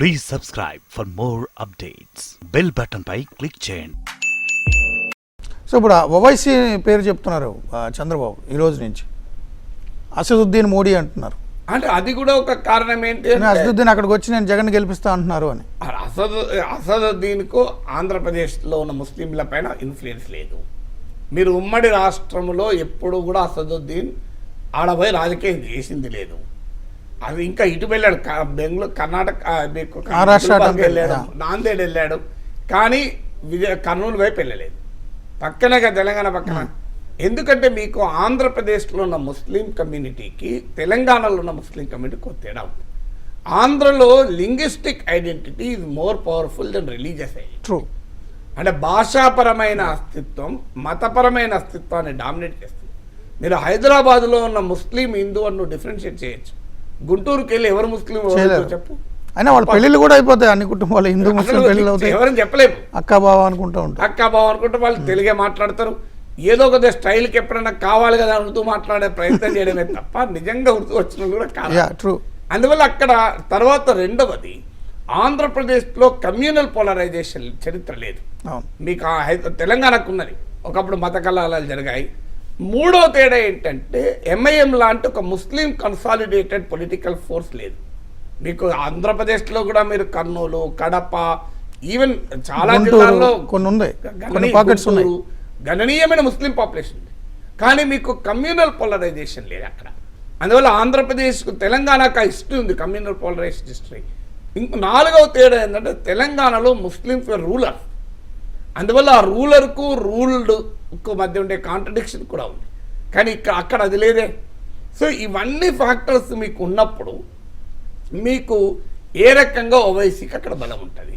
Please subscribe for more updates. Bell button పై click చేయండి. So ఇప్పుడు ఓవైసీ పేరు చెప్తున్నారు చంద్రబాబు ఈ రోజు నుంచి. అసదుద్దీన్ మోడీ అంటున్నారు. అంటే అది కూడా ఒక కారణం ఏంటి అసదుద్దీన్ అక్కడికి వచ్చి నేను జగన్ గెలిపిస్తా అంటున్నారు అని. అసదు అసదుద్దీన్కు ఆంధ్రప్రదేశ్లో ఉన్న ముస్లింల పైన ఇన్ఫ్లుయెన్స్ లేదు. మీరు ఉమ్మడి రాష్ట్రంలో ఎప్పుడు కూడా అసదుద్దీన్ ఆడపోయి రాజకీయం చేసింది లేదు. అది ఇంకా ఇటు వెళ్ళాడు. బెంగళూరు కర్ణాటక వెళ్ళాడు. నాందేడ్ వెళ్ళాడు. కానీ విజయ కర్నూలు వైపు వెళ్ళలేదు. పక్కనే కదా తెలంగాణ పక్కన. ఎందుకంటే మీకు ఆంధ్రప్రదేశ్లో ఉన్న ముస్లిం కమ్యూనిటీకి తెలంగాణలో ఉన్న ముస్లిం కమ్యూనిటీకి ఒక తేడా ఉంది. ఆంధ్రలో linguistic identity is more powerful than religious identity true అంటే భాషాపరమైన అస్తిత్వం మతపరమైన అస్తిత్వాన్ని డామినేట్ చేస్తుంది. మీరు హైదరాబాద్లో ఉన్న ముస్లిం హిందూ అని నువ్వు డిఫరెన్షియేట్ చేయొచ్చు. గుంటూరుకి వెళ్ళి ఎవరు ముస్లిం చెప్పు. అయినా వాళ్ళ పెళ్ళిళ్ళు కూడా అయిపోతాయి అన్ని కుటుంబాలు. హిందూ ముస్లిం పెళ్ళిళ్ళు అవుతాయి. ఎవరని చెప్పలేము. అక్క బావ అనుకుంటూ ఉంటారు. అక్క బావ అనుకుంటే వాళ్ళు తెలుగే మాట్లాడతారు. ఏదో ఒక స్టైల్కి ఎప్పుడైనా కావాలి కదా ఉర్దూ మాట్లాడే ప్రయత్నం చేయడమే తప్ప నిజంగా ఉర్దూ వచ్చిన కూడా కాదు. ట్రూ అందువల్ల అక్కడ తర్వాత రెండవది ఆంధ్రప్రదేశ్లో కమ్యూనల్ పోలరైజేషన్ చరిత్ర లేదు. మీకు తెలంగాణకు ఉన్నది. ఒకప్పుడు మత కలహాలు జరిగాయి. మూడో తేడా ఏంటంటే ఎంఐఎం లాంటి ఒక ముస్లిం కన్సాలిడేటెడ్ పొలిటికల్ ఫోర్స్ లేదు. మీకు ఆంధ్రప్రదేశ్లో కూడా మీరు కర్నూలు కడప ఈవెన్ చాలా జిల్లాల్లో కొన్ని ఉన్నాయి. గణనీయమైన ముస్లిం పాపులేషన్ ఉంది. కానీ మీకు కమ్యూనల్ పోలరైజేషన్ లేదు అక్కడ. అందువల్ల ఆంధ్రప్రదేశ్కు తెలంగాణకు ఆ హిస్టరీ ఉంది కమ్యూనల్ పోలరైజేషన్ హిస్టరీ ఇంకో నాలుగవ తేడా ఏంటంటే తెలంగాణలో ముస్లిమ్స్ రూలర్ అందువల్ల ఆ రూలర్కు రూల్డ్కు మధ్య ఉండే కాంట్రడిక్షన్ కూడా ఉంది. కానీ ఇక్కడ అక్కడ అది లేదే. సో ఇవన్నీ ఫ్యాక్టర్స్ మీకు ఉన్నప్పుడు మీకు ఏ రకంగా ఓవైసీకి అక్కడ బలం ఉంటుంది?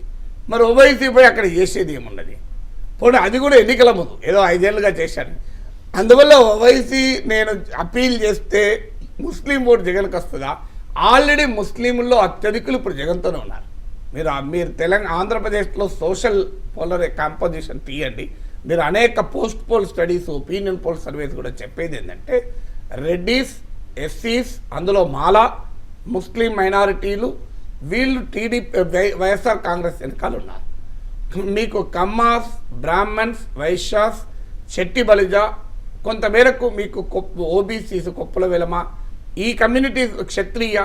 మరి ఓవైసీ పోయి అక్కడ చేసేది ఏమున్నది? పోనీ అది కూడా ఎన్నికల ముందు ఏదో ఐదేళ్ళుగా చేశాను అందువల్ల ఓవైసీ నేను అపీల్ చేస్తే ముస్లిం ఓటు జగన్కి వస్తుందా? ఆల్రెడీ ముస్లింల్లో అత్యధికులు ఇప్పుడు జగన్తోనే ఉన్నారు. మీరు మీరు తెలంగాణ ఆంధ్రప్రదేశ్లో సోషల్ పోలర్ కాంపోజిషన్ తీయండి. మీరు అనేక post poll studies opinion poll surveys కూడా చెప్పేది ఏంటంటే రెడ్డీస్ ఎస్సీస్ అందులో మాలా ముస్లిం మైనారిటీలు వీళ్ళు టీడీపీ వైఎస్ఆర్ కాంగ్రెస్ వెనకాల ఉన్నారు. మీకు కమ్మాస్ బ్రాహ్మణ్స్ వైశ్యాస్ చెట్టి బలిజ కొంతమేరకు మీకు ఓబీసీస్ కొప్పుల వెలమ ఈ కమ్యూనిటీస్ క్షత్రియ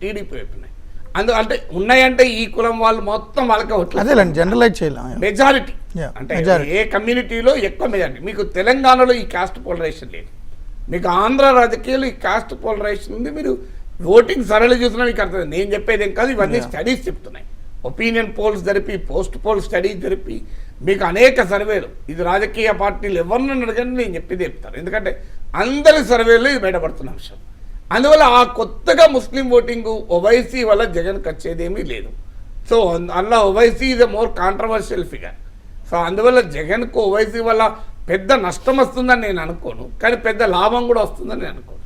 టీడీపీ వైపు ఉన్నాయి అందు అంటే ఉన్నాయంటే ఈ కులం వాళ్ళు మొత్తం వాళ్ళకే ఓట్లు. అదేలేండి జనరలైజ్ చేయలేం మెజారిటీ అంటే. ఏ కమ్యూనిటీలో ఎక్కువ మెజారిటీ మీకు తెలంగాణలో ఈ కాస్ట్ పోలరైజేషన్ లేదు. మీకు ఆంధ్ర రాజకీయాలు ఈ కాస్ట్ పోలరైజేషన్ ఉంది. మీరు ఓటింగ్ సరళి చూసినా మీకు అర్థం నేను చెప్పేది ఏం కాదు ఇవన్నీ స్టడీస్ చెప్తున్నాయి. ఒపీనియన్ పోల్స్ జరిపి పోస్ట్ పోల్ స్టడీస్ జరిపి మీకు అనేక సర్వేలు ఇది రాజకీయ పార్టీలు ఎవరిని అడగండి నేను చెప్పేది చెప్తాను. ఎందుకంటే అందరి సర్వేలు ఇది బయటపడుతున్న అంశం. అందువల్ల ఆ కొత్తగా ముస్లిం ఓటింగ్ ఓవైసీ వల్ల జగన్కి వచ్చేదేమీ లేదు. సో అలా Owaisi is a more controversial figure so అందువల్ల జగన్కు ఓవైసీ వల్ల పెద్ద నష్టం వస్తుందని నేను అనుకోను. కానీ పెద్ద లాభం కూడా వస్తుందని నేను అనుకోను.